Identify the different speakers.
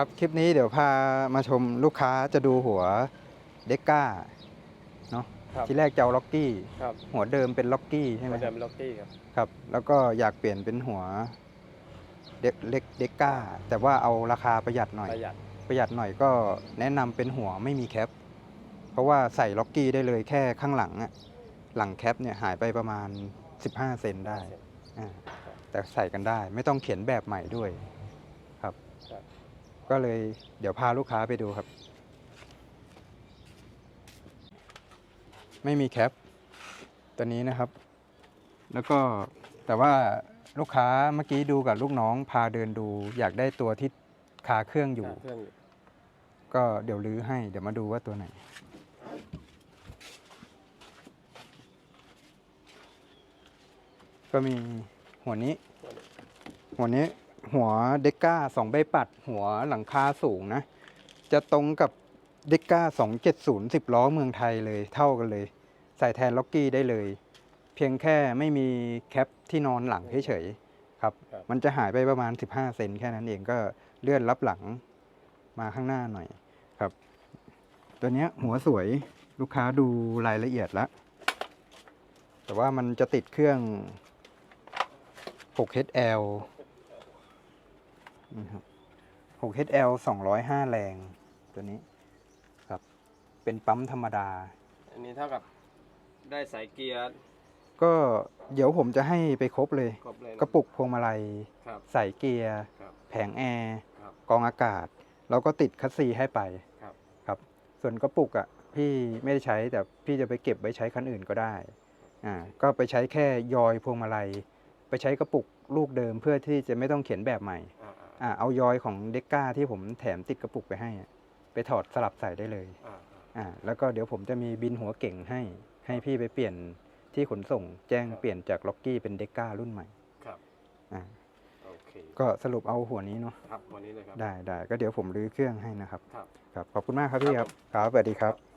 Speaker 1: ครับ คลิปนี้เดี๋ยวพามาชมลูกค้าจะดูหัวเด็กก้าเนาะ
Speaker 2: ครับ
Speaker 1: ที่แรกจะเอาล็อกกี้
Speaker 2: ครับ
Speaker 1: หัวเดิมเป็นล็อกกี้ใช่ไหม
Speaker 2: มันจะเป็นล็อกกี้ครับ
Speaker 1: ครับ แล้วก็อยากเปลี่ยนเป็นหัวเด็กเล็กเด็กก้าแต่ว่าเอาราคาประหยัดหน่อย
Speaker 2: ประหยัด
Speaker 1: ประหยัดหน่อยก็แนะนำเป็นหัวไม่มีแคป เพราะว่าใส่ล็อกกี้ได้เลยแค่ข้างหลังอะหลังแคปเนี่ยหายไปประมาณ 15 เซนได้อ่าแต่ใส่กันได้ ไม่ต้องเขียนแบบใหม่ด้วยครับ
Speaker 2: ครับ
Speaker 1: ก็เลยเดี๋ยวพาลูกค้าไปดูครับ ไม่มีแคปตัวนี้นะครับ แล้วก็แต่ว่าลูกค้าเมื่อกี้ดูกับลูกน้องพาเดินดู อยากได้ตัวที่คาเครื่องอยู่
Speaker 2: อ่าเครื่องอยู่
Speaker 1: ก็เดี๋ยวรื้อให้เดี๋ยวมาดูว่าตัวไหน ก็มีหัวนี้ หัวนี้ หัวเด็กก้าสองใบปัด หัวหลังคาสูงนะ จะตรงกับเด็กก้าสองเจ็ดศูนย์สิบล้อเมืองไทยเลยเท่ากันเลย ใส่แทนล็อกกี้ได้เลย เพียงแค่ไม่มีแคปที่นอนหลังเฉยๆครับ
Speaker 2: ครับ
Speaker 1: มันจะหายไปประมาณ 15 เซนแค่นั้นเองก็เลื่อนรับหลังมาข้างหน้าหน่อยครับ ตัวเนี้ยหัวสวยลูกค้าดูรายละเอียดแล้วแต่ว่ามันจะติดเครื่อง 6HL นะครับ 6HL 205 แรงตัวนี้ครับเป็นปั๊มธรรมดา
Speaker 2: อันนี้เท่ากับได้สายเกียร์
Speaker 1: ก็เดี๋ยวผมจะให้ไปครบเลย
Speaker 2: ครบเลยน
Speaker 1: กระปุกพวงมาลัย
Speaker 2: ครับ
Speaker 1: ใส่เกียร์
Speaker 2: ครับ
Speaker 1: แผงแอร์
Speaker 2: ครับ
Speaker 1: กรองอากาศ แล้วก็ติดคัสซีให้ไป
Speaker 2: ครับ
Speaker 1: ครับ ส่วนกระปุกอะพี่ไม่ได้ใช้แต่พี่จะไปเก็บไว้ใช้คันอื่นก็ได้อ่าก็ไปใช้แค่ยอยพวงมาลัย ไปใช้กระปุกลูกเดิมเพื่อที่จะไม่ต้องเขียนแบบใหม่
Speaker 2: อ่าอ่า
Speaker 1: อ่า เอายอยของเด็กก้าที่ผมแถมติดกระปุกไปให้อะไปถอดสลับใส่ได้เลย
Speaker 2: อ่า
Speaker 1: อ่าแล้วก็เดี๋ยวผมจะมีบินหัวเก่งให้ ให้พี่ไปเปลี่ยนที่ขนส่งแจ้งเปลี่ยนจากล็อกกี้เป็นเด็กก้ารุ่นใหม่
Speaker 2: ครับ
Speaker 1: อ่า
Speaker 2: โอเค
Speaker 1: ก็สรุปเอาหัวนี้เนาะ
Speaker 2: ครับวันนี้เลยครับ
Speaker 1: ได้ได้ก็เดี๋ยวผมรื้อเครื่องให้นะครับ
Speaker 2: ครับ
Speaker 1: ครับขอบคุณมากครับพี่ครับครับสวัสดีครับ